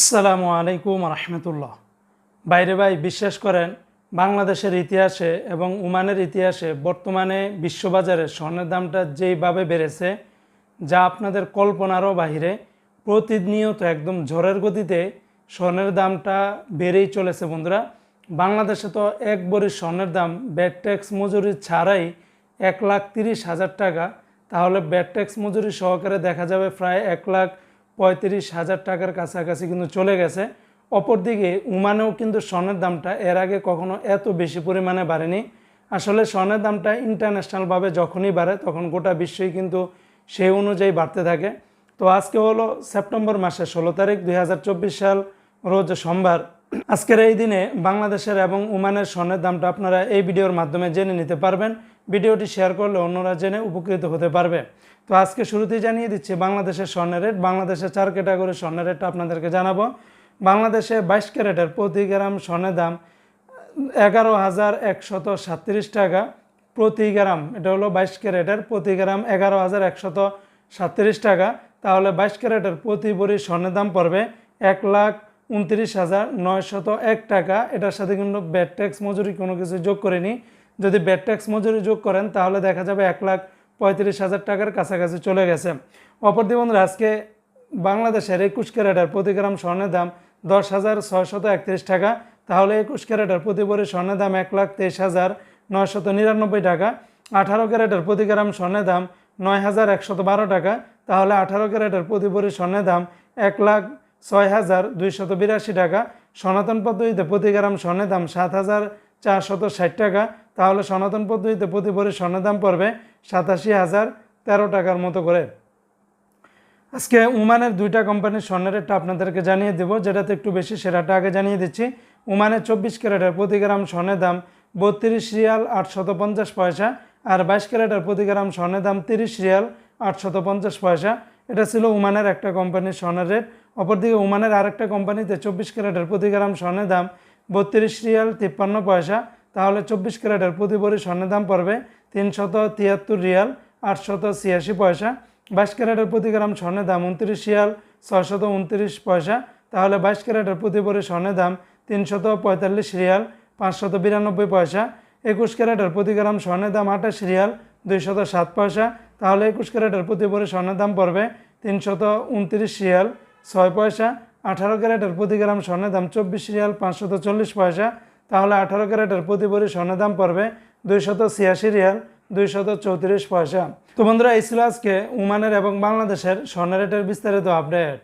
আসসালামু আলাইকুম রহমতুল্লাহ। বাইরে ভাই, বিশ্বাস করেন, বাংলাদেশের ইতিহাসে এবং উমানের ইতিহাসে বর্তমানে বিশ্ববাজারে স্বর্ণের দামটা যেইভাবে বেড়েছে, যা আপনাদের কল্পনারও বাহিরে, প্রতিনিয়ত একদম ঝড়ের গতিতে স্বর্ণের দামটা বেড়েই চলেছে বন্ধুরা। বাংলাদেশে তো এক বড়ি স্বর্ণের দাম ব্যাট ট্যাক্স মজুরি ছাড়াই এক লাখ তিরিশ হাজার টাকা, তাহলে ব্যাট ট্যাক্স মজুরি সহকারে দেখা যাবে প্রায় এক লাখ পঁয়ত্রিশ হাজার টাকার কাছাকাছি কিন্তু চলে গেছে। অপরদিকে উমানেও কিন্তু স্বর্ণের দামটা এর আগে কখনো এত বেশি পরিমাণে বাড়েনি। আসলে স্বর্ণের দামটা ইন্টারন্যাশনালভাবে যখনই বাড়ে, তখন গোটা বিশ্বই কিন্তু সেই অনুযায়ী বাড়তে থাকে। তো আজকে হলো সেপ্টেম্বর মাসের ষোলো তারিখ দুই হাজার চব্বিশ সাল, রোজ সোমবার। আজকের এই দিনে বাংলাদেশের এবং উমানের স্বর্ণের দামটা আপনারা এই ভিডিওর মাধ্যমে জেনে নিতে পারবেন। ভিডিওটি শেয়ার করলে অন্যরা জেনে উপকৃত হতে পারবে। তো আজকে শুরুতেই জানিয়ে দিচ্ছি, বাংলাদেশের স্বর্ণের রেট, বাংলাদেশের চার ক্যাটাগরির স্বর্ণের রেটটা আপনাদেরকে জানাব। বাংলাদেশে বাইশ ক্যারেটের প্রতি গ্রাম স্বর্ণের দাম এগারো হাজার একশত সাতত্রিশ টাকা। প্রতি গ্রাম, এটা হলো বাইশ ক্যারেটের প্রতি গ্রাম এগারো হাজার একশত সাতত্রিশ টাকা। তাহলে বাইশ ক্যারেটের প্রতি ভরি স্বর্ণের দাম পড়বে এক লাখ উনত্রিশ হাজার নয়শত এক টাকা। এটার সাথে কিন্তু ব্যাট ট্যাক্স মজুরি কোনো কিছু যোগ করেনি। যদি ব্যাট ট্যাক্স মজুরি যোগ করেন, তাহলে দেখা যাবে এক লাখ পঁয়ত্রিশ হাজার টাকার কাছাকাছি চলে গেছে। অপরদি বন্ধুরা, আজকে বাংলাদেশের একুশ ক্যারেটের প্রতি গ্রাম স্বর্ণের দাম দশ হাজার ছয়শত একত্রিশ টাকা। তাহলে একুশ ক্যারেটার প্রতি ভরি স্বর্ণের দাম এক লাখ তেইশ হাজার নয়শত নিরানব্বই টাকা। আঠারো ক্যারেটের প্রতি গ্রাম স্বর্ণের দাম নয় হাজার একশত বারো টাকা। তাহলে আঠারো ক্যারেটের প্রতি ভরি স্বর্ণের দাম এক লাখ ছয় হাজার দুইশত বিরাশি টাকা। সনাতন পদ্ধতিতে প্রতি গ্রাম স্বর্ণের দাম সাত হাজার চারশত ষাট টাকা। তাহলে সনাতন পদ্ধতিতে প্রতি ভরি স্বর্ণের দাম পড়বে সাতাশি হাজার তেরো টাকার মতো করে। আজকে উমানের দুইটা কোম্পানির স্বর্ণের রেটটা আপনাদেরকে জানিয়ে দেবো, যেটাতে একটু বেশি সেরাটা আগে জানিয়ে দিচ্ছি। উমানের চব্বিশ ক্যারেটের প্রতি গ্রাম স্বর্ণের দাম বত্রিশ রিয়াল আটশত পঞ্চাশ পয়সা আর বাইশ ক্যারেটের প্রতি গ্রাম স্বর্ণের দাম তিরিশ রিয়াল আটশত পঞ্চাশ পয়সা। এটা ছিল উমানের একটা কোম্পানির স্বর্ণের রেট। অপরদিকে উমানের আরেকটা কোম্পানিতে চব্বিশ ক্যারেটের প্রতি গ্রাম স্বর্ণের দাম বত্রিশ রিয়াল তিপ্পান্ন পয়সা তাহলে চব্বিশ ক্যারেটের প্রতি ভরি স্বর্ণের দাম পড়বে তিনশত তিয়াত্তর রিয়াল, আটশত ছিয়াশি পয়সা। বাইশ ক্যারেটের প্রতি গ্রাম স্বর্ণের দাম উনত্রিশ রিয়াল, ছয়শত উনত্রিশ পয়সা। তাহলে বাইশ ক্যারেটের প্রতি ভরি স্বর্ণের দাম তিনশত পঁয়তাল্লিশ রিয়াল, পাঁচশত বিরানব্বই পয়সা। একুশ ক্যারেটের প্রতি গ্রাম স্বর্ণের দাম আঠাশ রিয়াল, দুইশত সাত পয়সা। তাহলে একুশ ক্যারেটের প্রতি ভরি স্বর্ণের দাম পড়বে তিনশত উনত্রিশ রিয়াল, ছয় পয়সা। আঠারো ক্যারেটের প্রতি গ্রাম স্বর্ণের দাম চব্বিশ রিয়াল, পাঁচশত চল্লিশ পয়সা। তাহলে আঠারো ক্যারেটের প্রতি ভরি স্বর্ণের দাম পড়বে দুইশত ছিয়াশি রিয়াল, দুইশত চৌত্রিশ পয়সা। তো বন্ধুরা, এই ছিল আজকে উমানের এবং বাংলাদেশের স্বর্ণ রেটের বিস্তারিত আপডেট।